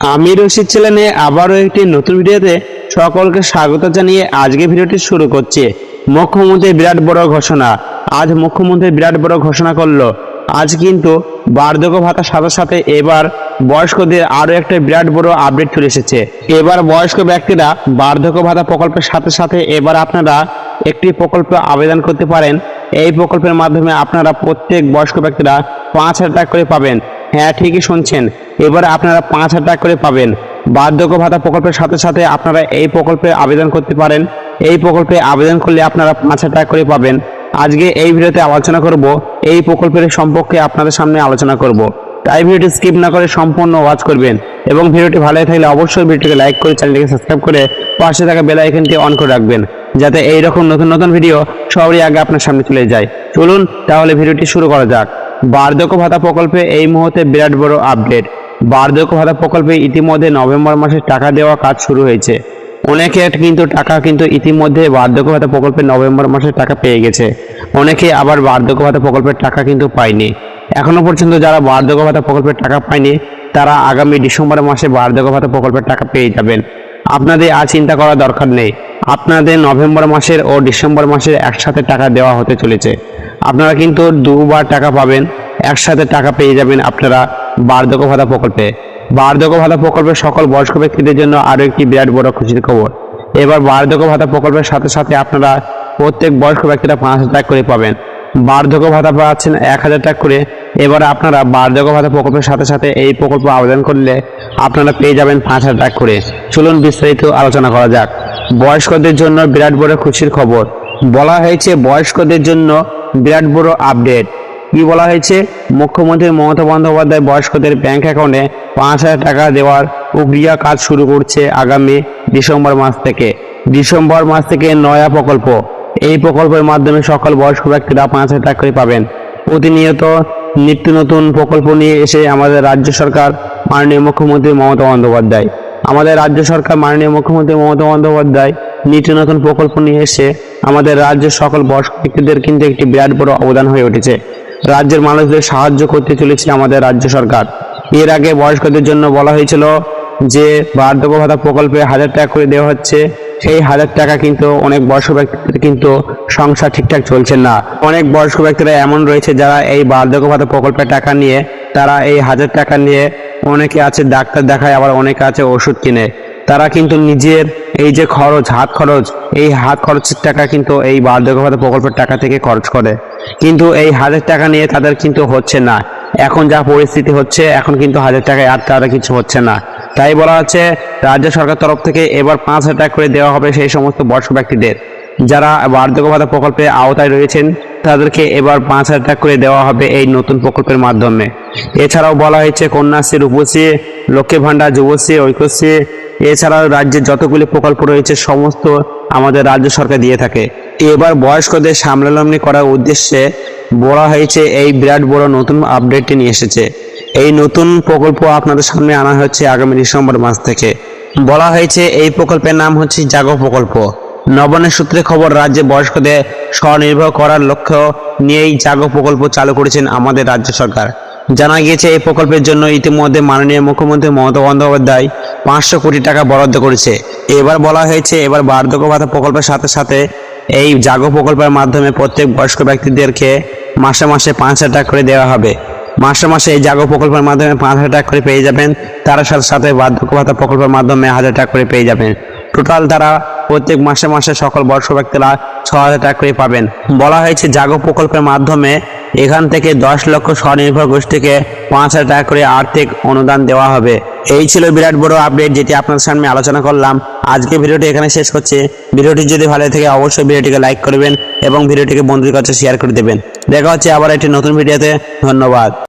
আমি রশিদ চ্যানেলে আবারও একটি নতুন ভিডিওতে সকলকে স্বাগত জানিয়ে আজকে ভিডিওটি শুরু করছি। মুখ্যমন্ত্রী বিরাট বড় ঘোষণা। আজ মুখ্যমন্ত্রী বিরাট বড় ঘোষণা করল, আজ কিন্তু বার্ধক্য ভাতার সাথে সাথে এবার বয়স্কদের আরও একটা বিরাট বড় আপডেট চলে এসেছে। এবার বয়স্ক ব্যক্তিরা বার্ধক্য ভাতা প্রকল্পের সাথে সাথে এবার আপনারা একটি প্রকল্পে আবেদন করতে পারেন। এই প্রকল্পের মাধ্যমে আপনারা প্রত্যেক বয়স্ক ব্যক্তিরা পাঁচ হাজার টাকা করে পাবেন। হ্যাঁ ঠিকই শুনছেন। এবার আপনারা পাঁচ হাজার টাকা করে পাবেন। বার্ধক্য ভাতা প্রকল্পের সাথে সাথে আপনারা এই প্রকল্পে আবেদন করতে পারেন। এই প্রকল্পে আবেদন করলে আপনারা পাঁচ হাজার টাকা করে পাবেন। আজকে এই ভিডিওতে আলোচনা করব, এই প্রকল্পের সম্পর্কে আপনাদের সামনে আলোচনা করব। তাই ভিডিওটি স্কিপ না করে সম্পূর্ণ ওয়াচ করবেন এবং ভিডিওটি ভালো থাকলে অবশ্যই ভিডিওটিকে লাইক করে চ্যানেলটিকে সাবস্ক্রাইব করে পাশে থাকা বেল আইকনটি অন করে রাখবেন, যাতে এই রকম নতুন নতুন ভিডিও সবারই আগে আপনার সামনে চলে যায়। চলুন তাহলে ভিডিওটি শুরু করা যাক। বার্ধক্য ভাতা প্রকল্পে এই মুহূর্তে বিরাট বড় আপডেট। বার্ধক্য ভাতা প্রকল্পে ইতিমধ্যে নভেম্বর মাসে টাকা দেওয়া কাজ শুরু হয়েছে। অনেকে কিন্তু টাকা কিন্তু ইতিমধ্যে বার্ধক্য ভাতা প্রকল্পে নভেম্বর মাসে টাকা পেয়ে গেছে। অনেকে আবার বার্ধক্য ভাতা প্রকল্পের টাকা কিন্তু পায়নি। এখনও পর্যন্ত যারা বার্ধক্য ভাতা প্রকল্পের টাকা পায়নি, তারা আগামী ডিসেম্বর মাসে বার্ধক্য ভাতা প্রকল্পের টাকা পেয়ে যাবেন। আপনাদের আর চিন্তা করার দরকার নেই। আপনাদের নভেম্বর মাসের ও ডিসেম্বর মাসের একসাথে টাকা দেওয়া হতে চলেছে। আপনারা কিন্তু দুবার টাকা পাবেন, একসাথে টাকা পেয়ে যাবেন আপনারা। বার্ধক্য ভাতা প্রকল্পে। বার্ধক্য ভাতা প্রকল্পের সকল বয়স্ক ব্যক্তিদের জন্য আরও একটি বিরাট বড় খুশির খবর। এবার বার্ধক্য ভাতা প্রকল্পের সাথে সাথে আপনারা প্রত্যেক বয়স্ক ব্যক্তিরা পাঁচ হাজার টাকা করে পাবেন। বার্ধক্য ভাতা পাচ্ছেন এক হাজার টাকা করে। এবার আপনারা বার্ধক্য ভাতা প্রকল্পের সাথে সাথে এই প্রকল্প আবেদন করলে আপনারা পেয়ে যাবেন পাঁচ হাজার টাকা করে। চলুন বিস্তারিত আলোচনা করা যাক। বয়স্কদের জন্য বিরাট বড় খুশির খবর। বলা হয়েছে বয়স্কদের জন্য বিরাট বড় আপডেট। কি বলা হয়েছে? মুখ্যমন্ত্রী মমতা বন্দ্যোপাধ্যায় বয়স্কদের ব্যাংক অ্যাকাউন্টে পাঁচ হাজার টাকা দেওয়ার প্রক্রিয়া কাজ শুরু করছে আগামী ডিসেম্বর মাস থেকে। ডিসেম্বর মাস থেকে নয়া প্রকল্প। এই প্রকল্পের মাধ্যমে সকল বয়স্ক ব্যক্তিরা পাঁচ হাজার টাকা করে পাবেন। প্রতিনিয়ত নিত্য নতুন প্রকল্প নিয়ে এসে আমাদের রাজ্য সরকার মাননীয় মুখ্যমন্ত্রী মমতা বন্দ্যোপাধ্যায়। আমাদের রাজ্য সরকার মাননীয় মুখ্যমন্ত্রী মমতা বন্দ্যোপাধ্যায় নিত্য নতুন প্রকল্প নিয়ে এসে আমাদের রাজ্যের সকল বয়স্ক ব্যক্তিদের কিন্তু একটি বিরাট বড় অবদান হয়ে উঠেছে। রাজ্যের মানুষদের সাহায্য করতে চলেছে আমাদের রাজ্য সরকার। এর আগে বয়স্কদের জন্য বলা হয়েছিল যে বার্ধক্য ভাতা প্রকল্পে হাজার টাকা করে দেওয়া হচ্ছে। সেই হাজার টাকা কিন্তু অনেক বয়স্ক ব্যক্তিদের কিন্তু সংসার ঠিকঠাক চলছে না। অনেক বয়স্ক ব্যক্তিরা এমন রয়েছে যারা এই বার্ধক্য ভাতা প্রকল্পের টাকা নিয়ে, তারা এই হাজার টাকা নিয়ে অনেকে আছে ডাক্তার দেখায়, আবার অনেকে আছে ওষুধ কিনে। তারা কিন্তু নিজের এই যে খরচ, হাত খরচ, এই হাত খরচের টাকা কিন্তু এই বার্ধক্য ভাতা প্রকল্পের টাকা থেকে খরচ করে। কিন্তু এই হাজার টাকা নিয়ে তাদের কিন্তু হচ্ছে না। এখন যা পরিস্থিতি হচ্ছে, এখন কিন্তু হাজার টাকায় আর তারা কিছু হচ্ছে না। তাই বলা হচ্ছে, রাজ্য সরকার তরফ থেকে এবার পাঁচ হাজার টাকা করে দেওয়া হবে সেই সমস্ত বয়স্ক ব্যক্তিদের। যারা বার্ধক্য ভাতা প্রকল্পের আওতায় রয়েছেন, তাদেরকে এবার পাঁচ হাজার টাকা করে দেওয়া হবে এই নতুন প্রকল্পের মাধ্যমে। এছাড়াও বলা হয়েছে কন্যাশ্রী রূপশ্রী লক্ষ্মী ভাণ্ডার, যুবশ্রী, ঐক্যশ্রী এছাড়াও রাজ্যে যতগুলি প্রকল্প রয়েছে, সমস্ত আমাদের রাজ্য সরকার দিয়ে থাকে। এবার বয়স্কদের সামলামনি করার উদ্দেশ্যে বলা হয়েছে, এই বিরাট বড় নতুন আপডেটটি নিয়ে এসেছে। এই নতুন প্রকল্প আপনাদের সামনে আনা হচ্ছে আগামী ডিসেম্বর মাস থেকে। বলা হয়েছে, এই প্রকল্পের নাম হচ্ছে জাগো প্রকল্প। নবান্নের সূত্রে খবর, রাজ্যে বয়স্কদের স্বনির্ভর করার লক্ষ্য নিয়েই জাগো প্রকল্প চালু করেছেন আমাদের রাজ্য সরকার। জানা গিয়েছে, এই প্রকল্পের জন্য ইতিমধ্যে মাননীয় মুখ্যমন্ত্রী মমতা বন্দ্যোপাধ্যায় পাঁচশো কোটি টাকা বরাদ্দ করেছে। এবার বলা হয়েছে, এবার বার্ধক্য ভাতা প্রকল্পের সাথে সাথে এই জাগো প্রকল্পের মাধ্যমে প্রত্যেক বয়স্ক ব্যক্তিদেরকে মাসে মাসে পাঁচ হাজার টাকা করে দেওয়া হবে। মাসে মাসে এই জাগো প্রকল্পের মাধ্যমে পাঁচ হাজার টাকা করে পেয়ে যাবেন। তার সাথে সাথে বার্ধক্য ভাতা প্রকল্পের মাধ্যমে হাজার টাকা করে পেয়ে যাবেন। টোটাল তারা প্রত্যেক মাসে মাসে সকল বয়স্ক ব্যক্তিরা ছ হাজার টাকা করে পাবেন। বলা হয়েছে, জাগো প্রকল্পের মাধ্যমে এখান থেকে দশ লক্ষ স্বনির্ভর গোষ্ঠীকে পাঁচ হাজার টাকা করে আর্থিক অনুদান দেওয়া হবে। এই ছিল বিরাট বড় আপডেট যেটি আপনার সামনে আলোচনা করলাম। আজকে ভিডিওটি এখানে শেষ করছে। ভিডিওটি যদি ভালো থাকে অবশ্যই ভিডিওটিকে লাইক করবেন এবং ভিডিওটিকে বন্ধুর কাছে শেয়ার করে দেবেন। দেখা হচ্ছে আবার একটি নতুন ভিডিওতে ধন্যবাদ।